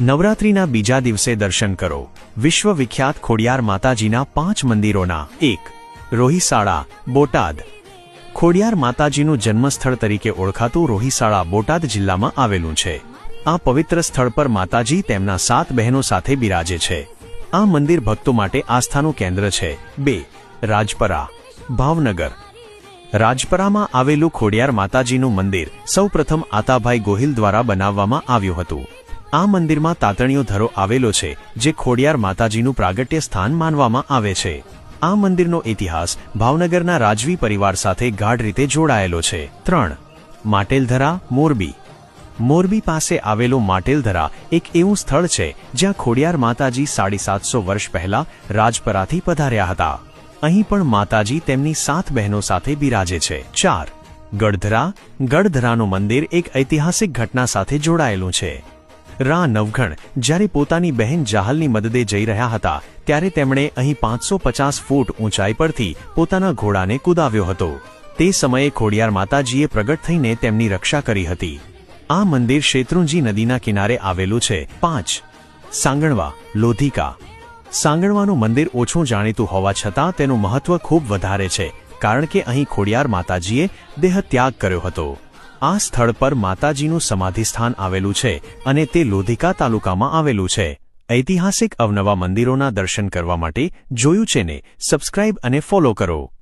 નવરાત્રિના બીજા દિવસે દર્શન કરો. વિશ્વવિખ્યાત ખોડિયાર માતાજીના પાંચ મંદિરોના એક, રોહિસાળા, બોટાદ. ખોડિયાર માતાજીનું જન્મસ્થળ તરીકે ઓળખાતું રોહિસાળા બોટાદ જિલ્લામાં આવેલું છે. આ પવિત્ર સ્થળ પર માતાજી તેમના સાત બહેનો સાથે બિરાજે છે. આ મંદિર ભક્તો માટે આસ્થાનું કેન્દ્ર છે. બે, રાજપરા, ભાવનગર. રાજપરામાં આવેલું ખોડિયાર માતાજીનું મંદિર સૌપ્રથમ આતાભાઈ ગોહિલ દ્વારા બનાવવામાં આવ્યું હતું. આ મંદિરમાં તાતણીયો ધરો આવેલો છે, જે ખોડિયાર માતાજીનું પ્રાગટ્ય સ્થાન માનવામાં આવે છે. આ મંદિરનો ઇતિહાસ ભાવનગરના રાજવી પરિવાર સાથે ગાઢ રીતે જોડાયેલો છે. ત્રણ. માટેલધરા, મોરબી. મોરબી પાસે આવેલો માટેલધરા એક એવું સ્થળ છે, જ્યાં ખોડિયાર માતાજી સાડી સાતસો વર્ષ પહેલા રાજપરાથી પધાર્યા હતા. અહીં પણ માતાજી તેમની સાત બહેનો સાથે બિરાજે છે. ચાર. ગઢધરા. ગઢધરાનું મંદિર એક ઐતિહાસિક ઘટના સાથે જોડાયેલું છે. રા નવઘણ જ્યારે પોતાની બહેન જાહલની મદદે જઈ રહ્યા હતા, ત્યારે તેમણે અહીં પાંચસો પચાસ ફૂટ ઊંચાઈ પરથી પોતાના ઘોડાને કુદાવ્યો હતો. તે સમયે ખોડિયાર માતાજીએ પ્રગટ થઈને તેમની રક્ષા કરી હતી. આ મંદિર શેત્રુંજી નદીના કિનારે આવેલું છે. પાંચ. સાંગણવા, લોધિકા. સાંગણવાનું મંદિર ઓછું જાણીતું હોવા છતાં તેનું મહત્વ ખૂબ વધારે છે, કારણ કે અહીં ખોડિયાર માતાજીએ દેહ ત્યાગ કર્યો હતો. આ સ્થળ પર માતાજીનું સમાધિસ્થાન આવેલું છે અને તે લોધિકા તાલુકામાં આવેલું છે. ઐતિહાસિક અવનવા મંદિરોના દર્શન કરવા માટે જોયું છે ને સબસ્ક્રાઇબ અને ફોલો કરો.